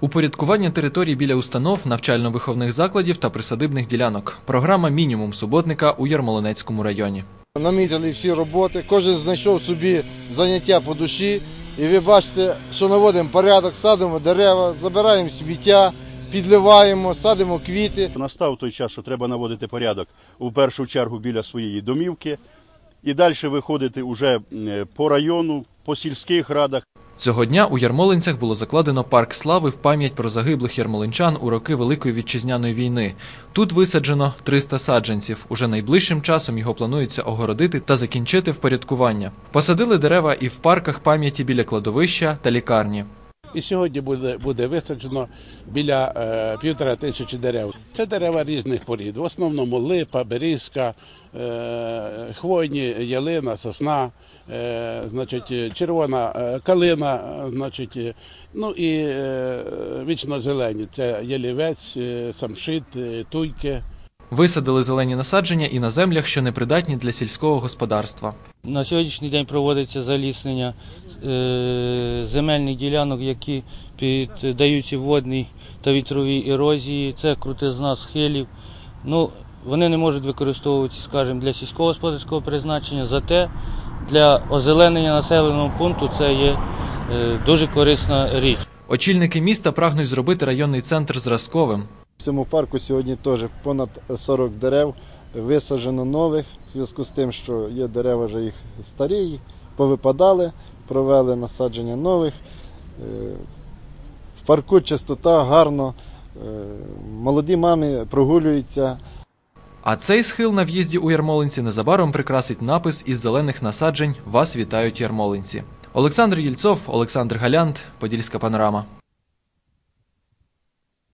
Упорядкування територій біля установ, навчально-виховних закладів та присадибних ділянок. Програма Мінімум суботника у Ярмолинецькому районі. Намітили всі роботи, кожен знайшов собі заняття по душі. І ви бачите, що наводимо порядок, садимо дерева, забираємо сміття, підливаємо, садимо квіти. Настав той час, що треба наводити порядок у першу чергу біля своєї домівки і далі виходити уже по району, по сільських радах. Цього дня у Ярмолинцях було закладено парк слави в пам'ять про загиблих ярмолинчан у роки Великої вітчизняної війни. Тут висаджено 300 саджанців. Уже найближчим часом його планується огородити та закінчити впорядкування. Посадили дерева і в парках пам'яті біля кладовища та лікарні. І сьогодні буде, буде висаджено біля е, півтора тисячі дерев. Це дерева різних порід. В основному липа, берізка, е, хвойні, ялина, сосна, е, значить, червона е, калина, значить, е, ну і е, вічно зелені. Це ялівець, е, самшит, туйки. Висадили зелені насадження і на землях, що непридатні для сільського господарства. На сьогоднішній день проводиться заліснення е, земельних ділянок, які піддаються водній та вітровій ерозії. Це крутизна схилів. Ну, вони не можуть використовуватися, скажімо, для сільськогосподарського призначення, зате для озеленення населеного пункту це є е, дуже корисна річ. Очільники міста прагнуть зробити районний центр зразковим. В цьому парку сьогодні теж понад 40 дерев висаджено нових, в зв'язку з тим, що є дерева вже їх старі, повипадали, провели насадження нових. Е, В парку чистота, гарно, е, молоді мами прогулюються. А цей схил на в'їзді у Ярмолинці незабаром прикрасить напис із зелених насаджень Вас вітають ярмолинці. Олександр Єльцов, Олександр Галянт, Подільська панорама.